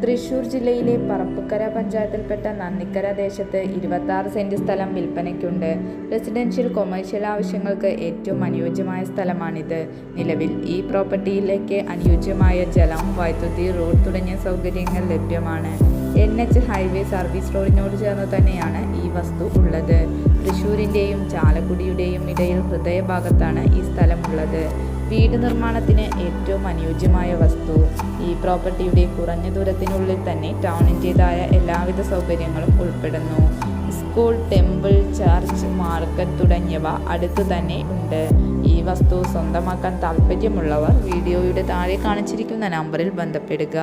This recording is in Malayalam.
തൃശൂർ ജില്ലയിലെ പറപ്പുക്കര പഞ്ചായത്തിൽപ്പെട്ട നന്ദിക്കര ദേശത്ത് ഇരുപത്താറ് സെന്റ് സ്ഥലം വിൽപ്പനയ്ക്കുണ്ട്. റെസിഡൻഷ്യൽ കൊമേഴ്ഷ്യൽ ആവശ്യങ്ങൾക്ക് ഏറ്റവും അനുയോജ്യമായ സ്ഥലമാണിത്. നിലവിൽ ഈ പ്രോപ്പർട്ടിയിലേക്ക് അനുയോജ്യമായ ജലം വൈദ്യുതി റോഡ് തുടങ്ങിയ സൗകര്യങ്ങൾ ലഭ്യമാണ്. എൻ എച്ച് ഹൈവേ സർവീസ് റോഡിനോട് ചേർന്ന് തന്നെയാണ് ഈ വസ്തു ഉള്ളത്. തൃശ്ശൂരിന്റെയും ചാലക്കുടിയുടെയും ഇടയിൽ ഹൃദയഭാഗത്താണ് ഈ സ്ഥലമുള്ളത്. വീട് നിർമ്മാണത്തിന് ഏറ്റവും അനുയോജ്യമായ പ്രോപ്പർട്ടിയുടെ കുറഞ്ഞ ദൂരത്തിനുള്ളിൽ തന്നെ ടൗണിന്റേതായ എല്ലാവിധ സൗകര്യങ്ങളും ഉൾപ്പെടുന്നു. സ്കൂൾ ടെമ്പിൾ ചർച്ച് മാർക്കറ്റ് തുടങ്ങിയവ അടുത്തു തന്നെ ഉണ്ട്. ഈ വസ്തു സ്വന്തമാക്കാൻ താല്പര്യമുള്ളവർ വീഡിയോയുടെ താഴെ കാണിച്ചിരിക്കുന്ന നമ്പറിൽ ബന്ധപ്പെടുക.